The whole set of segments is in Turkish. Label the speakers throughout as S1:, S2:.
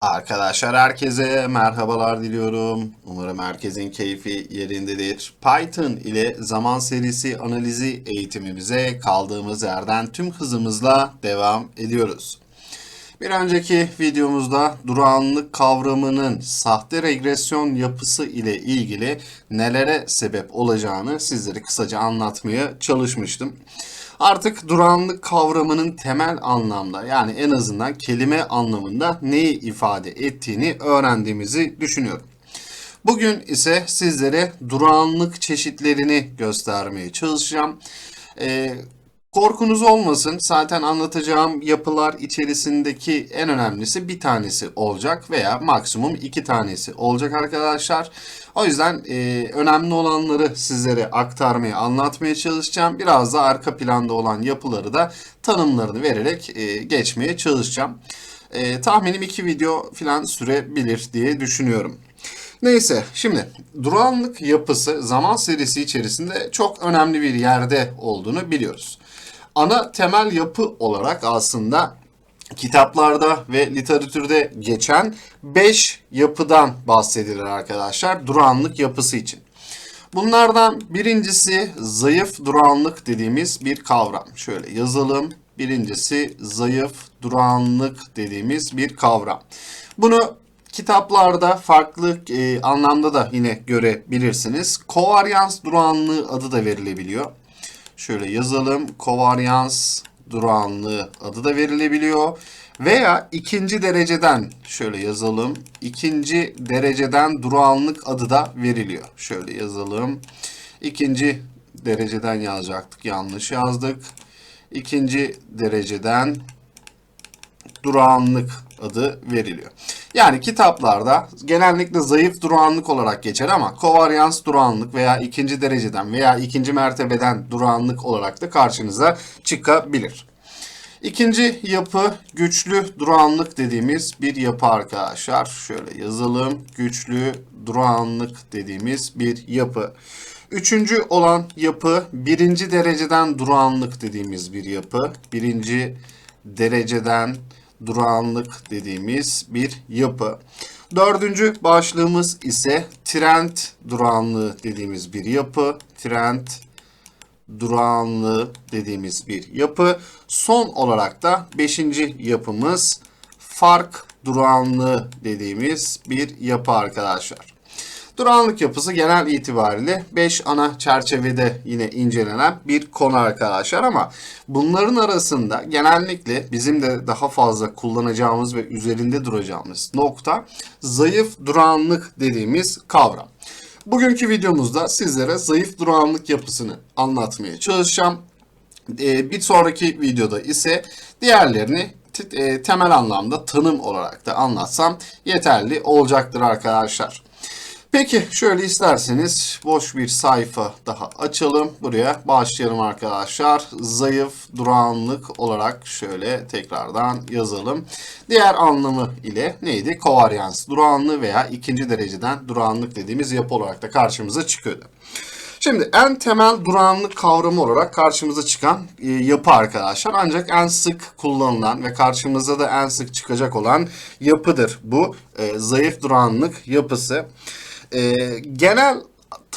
S1: Arkadaşlar herkese merhabalar diliyorum. Umarım herkesin keyfi yerindedir. Python ile zaman serisi analizi eğitimimize kaldığımız yerden tüm hızımızla devam ediyoruz. Bir önceki videomuzda durağanlık kavramının sahte regresyon yapısı ile ilgili nelere sebep olacağını sizlere kısaca anlatmaya çalışmıştım. Artık durağanlık kavramının temel anlamda yani en azından kelime anlamında neyi ifade ettiğini öğrendiğimizi düşünüyorum. Bugün ise sizlere durağanlık çeşitlerini göstermeye çalışacağım. Ee, Korkunuz olmasın. Zaten anlatacağım yapılar içerisindeki en önemlisi bir tanesi olacak veya maksimum iki tanesi olacak arkadaşlar. O yüzden e, önemli olanları sizlere aktarmaya, anlatmaya çalışacağım. Biraz da arka planda olan yapıları da tanımlarını vererek e, geçmeye çalışacağım. E, tahminim iki video falan sürebilir diye düşünüyorum. Neyse şimdi durağanlık yapısı zaman serisi içerisinde çok önemli bir yerde olduğunu biliyoruz ana temel yapı olarak aslında kitaplarda ve literatürde geçen 5 yapıdan bahsedilir arkadaşlar durağanlık yapısı için. Bunlardan birincisi zayıf durağanlık dediğimiz bir kavram. Şöyle yazalım. Birincisi zayıf durağanlık dediğimiz bir kavram. Bunu kitaplarda farklı e, anlamda da yine görebilirsiniz. Kovaryans durağanlığı adı da verilebiliyor. Şöyle yazalım. Kovaryans durağanlığı adı da verilebiliyor. Veya ikinci dereceden şöyle yazalım. İkinci dereceden durağanlık adı da veriliyor. Şöyle yazalım. İkinci dereceden yazacaktık. Yanlış yazdık. İkinci dereceden durağanlık adı veriliyor. Yani kitaplarda genellikle zayıf durağanlık olarak geçer ama kovaryans durağanlık veya ikinci dereceden veya ikinci mertebeden durağanlık olarak da karşınıza çıkabilir. İkinci yapı güçlü durağanlık dediğimiz bir yapı arkadaşlar. Şöyle yazalım. Güçlü durağanlık dediğimiz bir yapı. Üçüncü olan yapı birinci dereceden durağanlık dediğimiz bir yapı. Birinci dereceden durağanlık dediğimiz bir yapı. Dördüncü başlığımız ise trend durağanlığı dediğimiz bir yapı. Trend durağanlığı dediğimiz bir yapı. Son olarak da beşinci yapımız fark durağanlığı dediğimiz bir yapı arkadaşlar. Durağanlık yapısı genel itibariyle 5 ana çerçevede yine incelenen bir konu arkadaşlar ama bunların arasında genellikle bizim de daha fazla kullanacağımız ve üzerinde duracağımız nokta zayıf durağanlık dediğimiz kavram. Bugünkü videomuzda sizlere zayıf durağanlık yapısını anlatmaya çalışacağım. Ee, bir sonraki videoda ise diğerlerini e, temel anlamda tanım olarak da anlatsam yeterli olacaktır arkadaşlar. Peki şöyle isterseniz boş bir sayfa daha açalım. Buraya başlayalım arkadaşlar. Zayıf durağanlık olarak şöyle tekrardan yazalım. Diğer anlamı ile neydi? Kovaryans durağanlığı veya ikinci dereceden durağanlık dediğimiz yapı olarak da karşımıza çıkıyordu. Şimdi en temel durağanlık kavramı olarak karşımıza çıkan e, yapı arkadaşlar. Ancak en sık kullanılan ve karşımıza da en sık çıkacak olan yapıdır bu e, zayıf durağanlık yapısı e, genel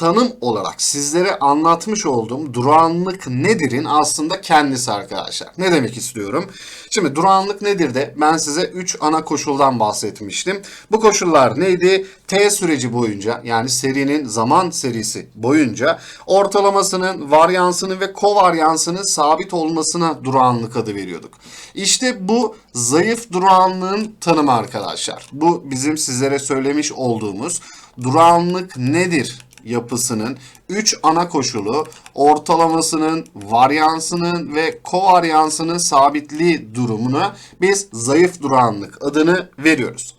S1: tanım olarak sizlere anlatmış olduğum durağanlık nedir'in aslında kendisi arkadaşlar. Ne demek istiyorum? Şimdi durağanlık nedir de ben size 3 ana koşuldan bahsetmiştim. Bu koşullar neydi? T süreci boyunca yani serinin zaman serisi boyunca ortalamasının, varyansının ve kovaryansının sabit olmasına durağanlık adı veriyorduk. İşte bu zayıf durağanlığın tanımı arkadaşlar. Bu bizim sizlere söylemiş olduğumuz durağanlık nedir yapısının 3 ana koşulu ortalamasının, varyansının ve kovaryansının sabitliği durumuna biz zayıf durağanlık adını veriyoruz.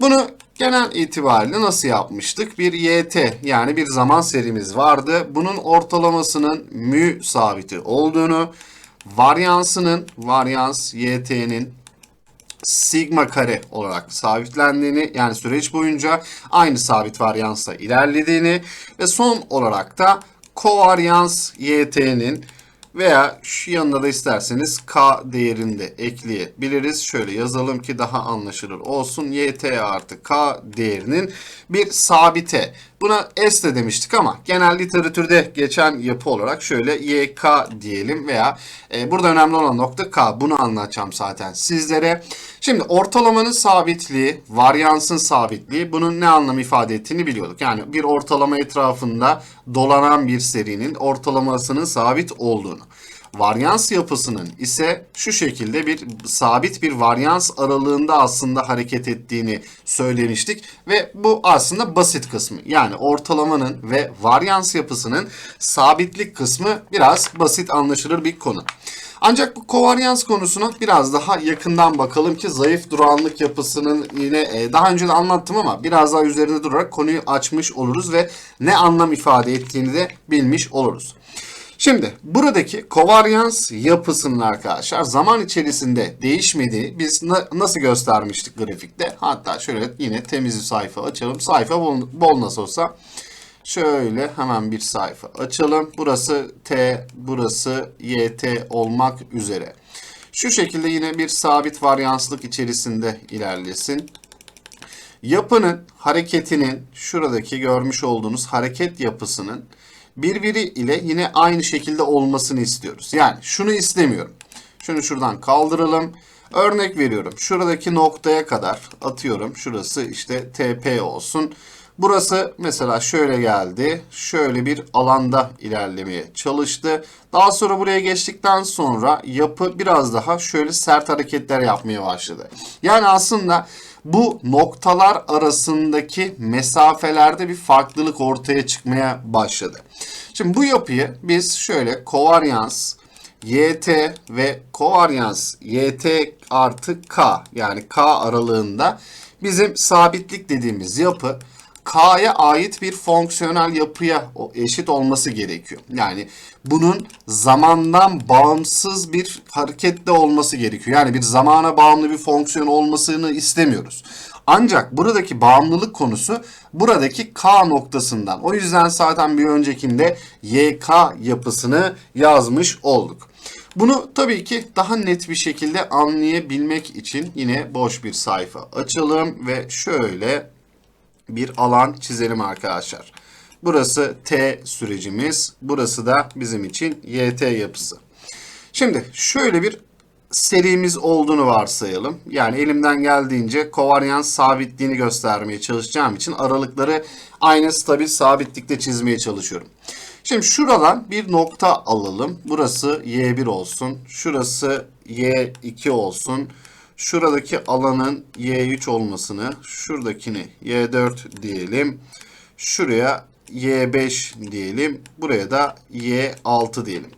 S1: Bunu genel itibariyle nasıl yapmıştık? Bir YT yani bir zaman serimiz vardı. Bunun ortalamasının mü sabiti olduğunu, varyansının, varyans YT'nin sigma kare olarak sabitlendiğini yani süreç boyunca aynı sabit varyansla ilerlediğini ve son olarak da kovaryans YT'nin Veya şu yanına da isterseniz k değerini de ekleyebiliriz. Şöyle yazalım ki daha anlaşılır olsun. yt artı k değerinin bir sabite. Buna s de demiştik ama genel literatürde geçen yapı olarak şöyle yk diyelim veya e, burada önemli olan nokta k. Bunu anlatacağım zaten sizlere. Şimdi ortalamanın sabitliği, varyansın sabitliği bunun ne anlam ifade ettiğini biliyorduk. Yani bir ortalama etrafında dolanan bir serinin ortalamasının sabit olduğunu. Varyans yapısının ise şu şekilde bir sabit bir varyans aralığında aslında hareket ettiğini söylemiştik ve bu aslında basit kısmı. Yani ortalamanın ve varyans yapısının sabitlik kısmı biraz basit anlaşılır bir konu. Ancak bu kovaryans konusuna biraz daha yakından bakalım ki zayıf durağanlık yapısının yine e, daha önce de anlattım ama biraz daha üzerinde durarak konuyu açmış oluruz ve ne anlam ifade ettiğini de bilmiş oluruz. Şimdi buradaki kovaryans yapısının arkadaşlar zaman içerisinde değişmediği biz na- nasıl göstermiştik grafikte? Hatta şöyle yine temiz bir sayfa açalım. Sayfa bol, bol nasıl olsa. Şöyle hemen bir sayfa açalım. Burası T, burası YT olmak üzere. Şu şekilde yine bir sabit varyanslık içerisinde ilerlesin. Yapının hareketinin şuradaki görmüş olduğunuz hareket yapısının birbiri ile yine aynı şekilde olmasını istiyoruz. Yani şunu istemiyorum. Şunu şuradan kaldıralım. Örnek veriyorum. Şuradaki noktaya kadar atıyorum. Şurası işte TP olsun. Burası mesela şöyle geldi. Şöyle bir alanda ilerlemeye çalıştı. Daha sonra buraya geçtikten sonra yapı biraz daha şöyle sert hareketler yapmaya başladı. Yani aslında bu noktalar arasındaki mesafelerde bir farklılık ortaya çıkmaya başladı. Şimdi bu yapıyı biz şöyle kovaryans YT ve kovaryans YT artı K yani K aralığında bizim sabitlik dediğimiz yapı K'ya ait bir fonksiyonel yapıya eşit olması gerekiyor. Yani bunun zamandan bağımsız bir harekette olması gerekiyor. Yani bir zamana bağımlı bir fonksiyon olmasını istemiyoruz. Ancak buradaki bağımlılık konusu buradaki K noktasından. O yüzden zaten bir öncekinde YK yapısını yazmış olduk. Bunu tabii ki daha net bir şekilde anlayabilmek için yine boş bir sayfa açalım ve şöyle bir alan çizelim arkadaşlar. Burası T sürecimiz. Burası da bizim için YT yapısı. Şimdi şöyle bir serimiz olduğunu varsayalım. Yani elimden geldiğince kovaryans sabitliğini göstermeye çalışacağım için aralıkları aynı stabil sabitlikte çizmeye çalışıyorum. Şimdi şuradan bir nokta alalım. Burası Y1 olsun. Şurası Y2 olsun şuradaki alanın Y3 olmasını, şuradakini Y4 diyelim. Şuraya Y5 diyelim. Buraya da Y6 diyelim.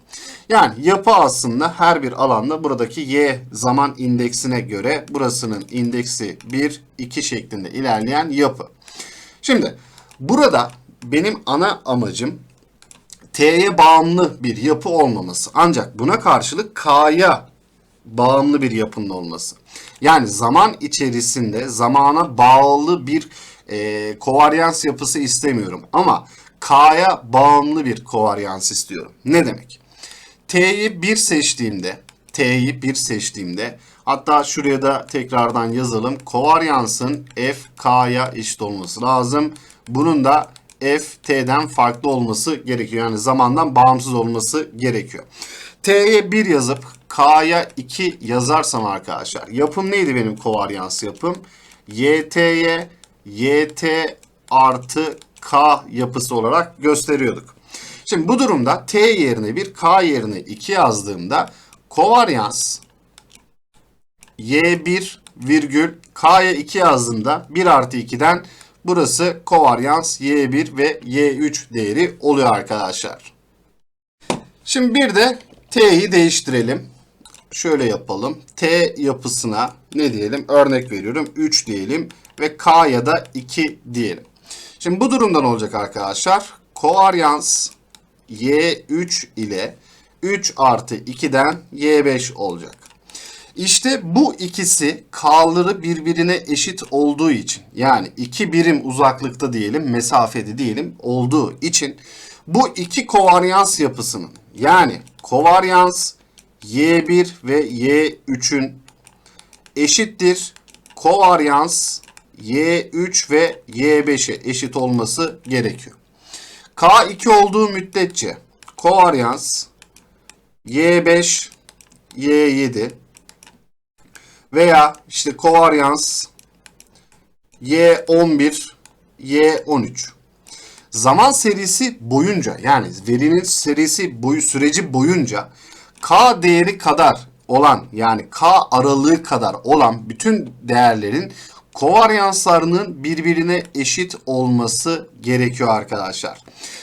S1: Yani yapı aslında her bir alanda buradaki Y zaman indeksine göre burasının indeksi 1, 2 şeklinde ilerleyen yapı. Şimdi burada benim ana amacım T'ye bağımlı bir yapı olmaması. Ancak buna karşılık K'ya bağımlı bir yapının olması. Yani zaman içerisinde zamana bağlı bir e, kovaryans yapısı istemiyorum. Ama K'ya bağımlı bir kovaryans istiyorum. Ne demek? T'yi 1 seçtiğimde, T'yi 1 seçtiğimde hatta şuraya da tekrardan yazalım. Kovaryansın F K'ya eşit olması lazım. Bunun da F T'den farklı olması gerekiyor. Yani zamandan bağımsız olması gerekiyor. T'ye 1 yazıp K'ya 2 yazarsam arkadaşlar. Yapım neydi benim kovaryans yapım? YT'ye YT artı K yapısı olarak gösteriyorduk. Şimdi bu durumda T yerine bir K yerine 2 yazdığımda kovaryans Y1 virgül K'ya 2 yazdığımda 1 artı 2'den burası kovaryans Y1 ve Y3 değeri oluyor arkadaşlar. Şimdi bir de T'yi değiştirelim. Şöyle yapalım. T yapısına ne diyelim? Örnek veriyorum. 3 diyelim ve K'ya da 2 diyelim. Şimdi bu durumda ne olacak arkadaşlar? Kovaryans Y3 ile 3 artı 2'den Y5 olacak. İşte bu ikisi K'ları birbirine eşit olduğu için yani iki birim uzaklıkta diyelim mesafede diyelim olduğu için bu iki kovaryans yapısının yani kovaryans Y1 ve Y3'ün eşittir kovaryans Y3 ve Y5'e eşit olması gerekiyor. K2 olduğu müddetçe kovaryans Y5 Y7 veya işte kovaryans Y11 Y13 zaman serisi boyunca yani verinin serisi boyu süreci boyunca K değeri kadar olan yani K aralığı kadar olan bütün değerlerin kovaryanslarının birbirine eşit olması gerekiyor arkadaşlar.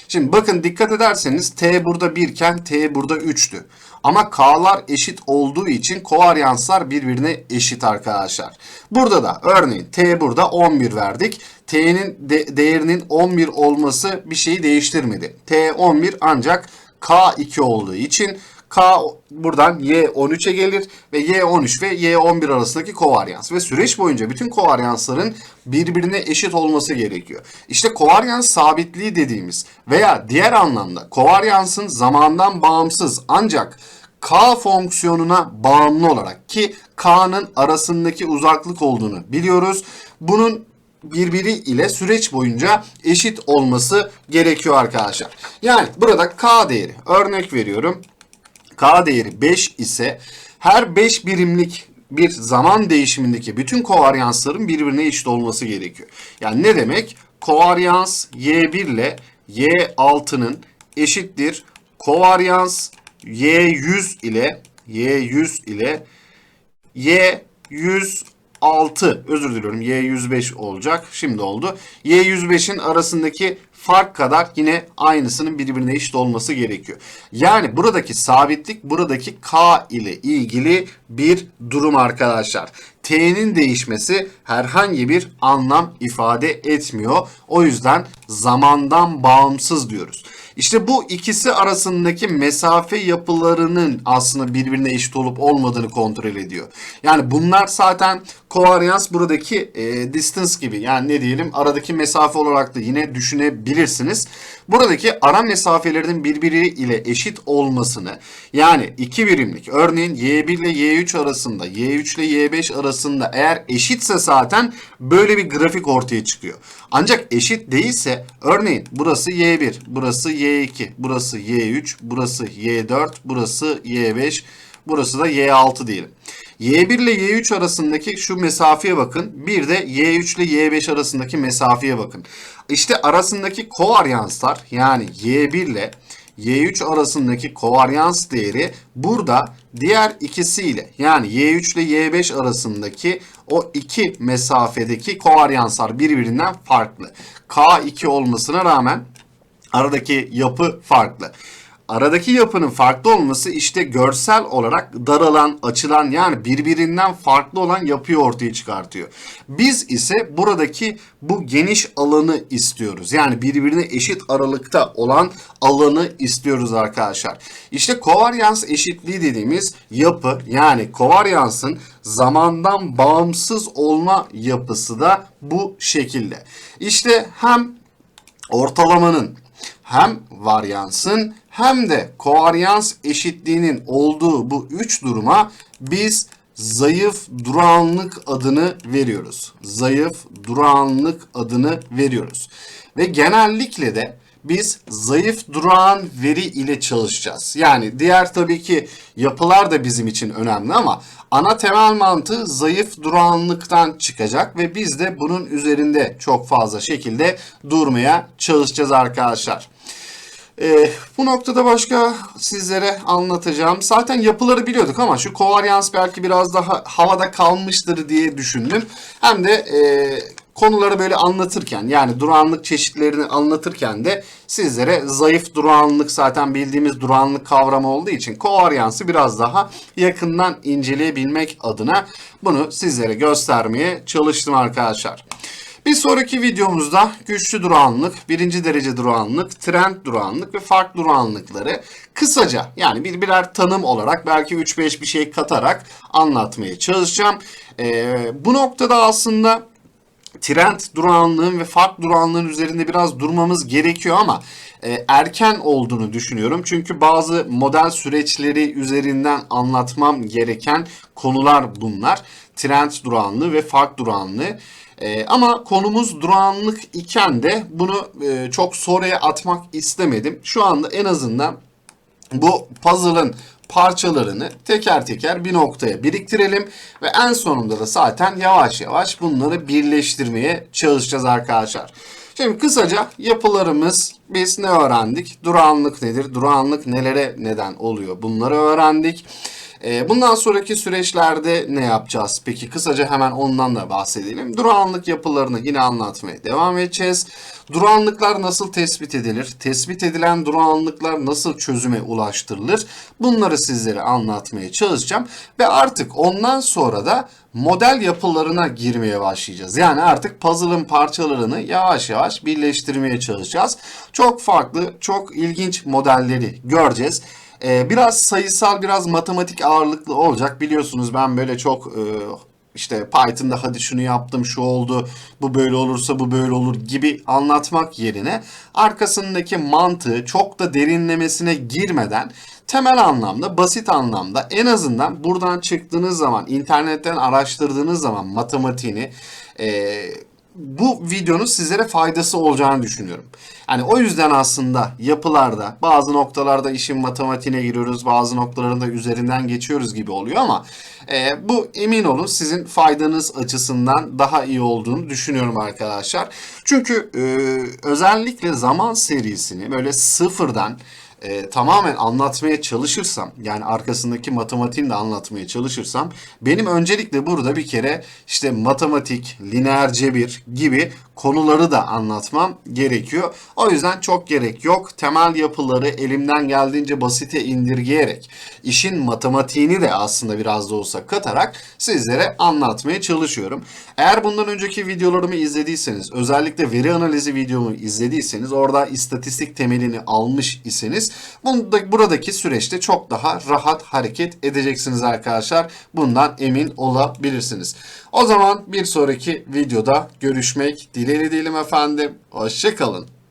S1: Şimdi bakın dikkat ederseniz T burada 1 iken T burada 3'tü. Ama K'lar eşit olduğu için kovaryanslar birbirine eşit arkadaşlar. Burada da örneğin T burada 11 verdik. T'nin de değerinin 11 olması bir şeyi değiştirmedi. T 11 ancak K2 olduğu için K buradan Y13'e gelir ve Y13 ve Y11 arasındaki kovaryans ve süreç boyunca bütün kovaryansların birbirine eşit olması gerekiyor. İşte kovaryans sabitliği dediğimiz veya diğer anlamda kovaryansın zamandan bağımsız ancak K fonksiyonuna bağımlı olarak ki K'nın arasındaki uzaklık olduğunu biliyoruz. Bunun birbiri ile süreç boyunca eşit olması gerekiyor arkadaşlar. Yani burada K değeri örnek veriyorum. K değeri 5 ise her 5 birimlik bir zaman değişimindeki bütün kovaryansların birbirine eşit olması gerekiyor. Yani ne demek? Kovaryans Y1 ile Y6'nın eşittir. Kovaryans Y100 ile Y100 ile Y106 özür diliyorum Y105 olacak. Şimdi oldu. Y105'in arasındaki fark kadar yine aynısının birbirine eşit olması gerekiyor. Yani buradaki sabitlik buradaki K ile ilgili bir durum arkadaşlar. T'nin değişmesi herhangi bir anlam ifade etmiyor. O yüzden zamandan bağımsız diyoruz. İşte bu ikisi arasındaki mesafe yapılarının aslında birbirine eşit olup olmadığını kontrol ediyor. Yani bunlar zaten kovaryans buradaki e, distance gibi yani ne diyelim aradaki mesafe olarak da yine düşünebilirsiniz. Buradaki ara mesafelerinin birbiri ile eşit olmasını yani iki birimlik örneğin Y1 ile Y3 arasında Y3 ile Y5 arasında eğer eşitse zaten böyle bir grafik ortaya çıkıyor. Ancak eşit değilse örneğin burası Y1, burası Y2, burası Y3, burası Y4, burası Y5, burası da Y6 diyelim. Y1 ile Y3 arasındaki şu mesafeye bakın. Bir de Y3 ile Y5 arasındaki mesafeye bakın. İşte arasındaki kovaryanslar yani Y1 ile Y3 arasındaki kovaryans değeri burada diğer ikisiyle yani Y3 ile Y5 arasındaki o iki mesafedeki kovaryanslar birbirinden farklı. K2 olmasına rağmen aradaki yapı farklı. Aradaki yapının farklı olması işte görsel olarak daralan, açılan yani birbirinden farklı olan yapıyı ortaya çıkartıyor. Biz ise buradaki bu geniş alanı istiyoruz. Yani birbirine eşit aralıkta olan alanı istiyoruz arkadaşlar. İşte kovaryans eşitliği dediğimiz yapı yani kovaryansın zamandan bağımsız olma yapısı da bu şekilde. İşte hem ortalamanın hem varyansın hem de kovaryans eşitliğinin olduğu bu üç duruma biz zayıf durağanlık adını veriyoruz. Zayıf durağanlık adını veriyoruz. Ve genellikle de biz zayıf durağan veri ile çalışacağız. Yani diğer tabii ki yapılar da bizim için önemli ama ana temel mantığı zayıf durağanlıktan çıkacak ve biz de bunun üzerinde çok fazla şekilde durmaya çalışacağız arkadaşlar. Ee, bu noktada başka sizlere anlatacağım. Zaten yapıları biliyorduk ama şu kovaryans belki biraz daha havada kalmıştır diye düşündüm. Hem de e, konuları böyle anlatırken yani durağanlık çeşitlerini anlatırken de sizlere zayıf durağanlık zaten bildiğimiz durağanlık kavramı olduğu için kovaryansı biraz daha yakından inceleyebilmek adına bunu sizlere göstermeye çalıştım arkadaşlar. Bir sonraki videomuzda güçlü durağanlık, birinci derece durağanlık, trend durağanlık ve fark durağanlıkları kısaca yani bir birer tanım olarak belki 3-5 bir şey katarak anlatmaya çalışacağım. Ee, bu noktada aslında trend durağanlığın ve fark durağanlığın üzerinde biraz durmamız gerekiyor ama e, erken olduğunu düşünüyorum. Çünkü bazı model süreçleri üzerinden anlatmam gereken konular bunlar. Trend durağanlığı ve fark durağanlığı. E, ama konumuz durağanlık iken de bunu e, çok sonraya atmak istemedim. Şu anda en azından bu puzzle'ın parçalarını teker teker bir noktaya biriktirelim ve en sonunda da zaten yavaş yavaş bunları birleştirmeye çalışacağız arkadaşlar. Şimdi kısaca yapılarımız biz ne öğrendik? Durağanlık nedir? Durağanlık nelere neden oluyor? Bunları öğrendik. Ee, Bundan sonraki süreçlerde ne yapacağız? Peki kısaca hemen ondan da bahsedelim. Durağanlık yapılarını yine anlatmaya devam edeceğiz. Durağanlıklar nasıl tespit edilir? Tespit edilen durağanlıklar nasıl çözüme ulaştırılır? Bunları sizlere anlatmaya çalışacağım. Ve artık ondan sonra da model yapılarına girmeye başlayacağız. Yani artık puzzle'ın parçalarını yavaş yavaş birleştirmeye çalışacağız. Çok farklı, çok ilginç modelleri göreceğiz. Ee, biraz sayısal, biraz matematik ağırlıklı olacak. Biliyorsunuz ben böyle çok e, işte Python'da hadi şunu yaptım, şu oldu, bu böyle olursa bu böyle olur gibi anlatmak yerine arkasındaki mantığı çok da derinlemesine girmeden temel anlamda, basit anlamda en azından buradan çıktığınız zaman, internetten araştırdığınız zaman matematiğini e, bu videonun sizlere faydası olacağını düşünüyorum. Yani o yüzden aslında yapılarda bazı noktalarda işin matematiğine giriyoruz, bazı noktalarında üzerinden geçiyoruz gibi oluyor ama e, bu emin olun sizin faydanız açısından daha iyi olduğunu düşünüyorum arkadaşlar. Çünkü e, özellikle zaman serisini böyle sıfırdan e, tamamen anlatmaya çalışırsam yani arkasındaki matematiğini de anlatmaya çalışırsam benim öncelikle burada bir kere işte matematik, lineer cebir gibi konuları da anlatmam gerekiyor. O yüzden çok gerek yok. Temel yapıları elimden geldiğince basite indirgeyerek işin matematiğini de aslında biraz da olsa katarak sizlere anlatmaya çalışıyorum. Eğer bundan önceki videolarımı izlediyseniz özellikle veri analizi videomu izlediyseniz orada istatistik temelini almış iseniz bunda, buradaki süreçte çok daha rahat hareket edeceksiniz arkadaşlar. Bundan emin olabilirsiniz. O zaman bir sonraki videoda görüşmek dileğiyle diyelim efendim. Hoşçakalın.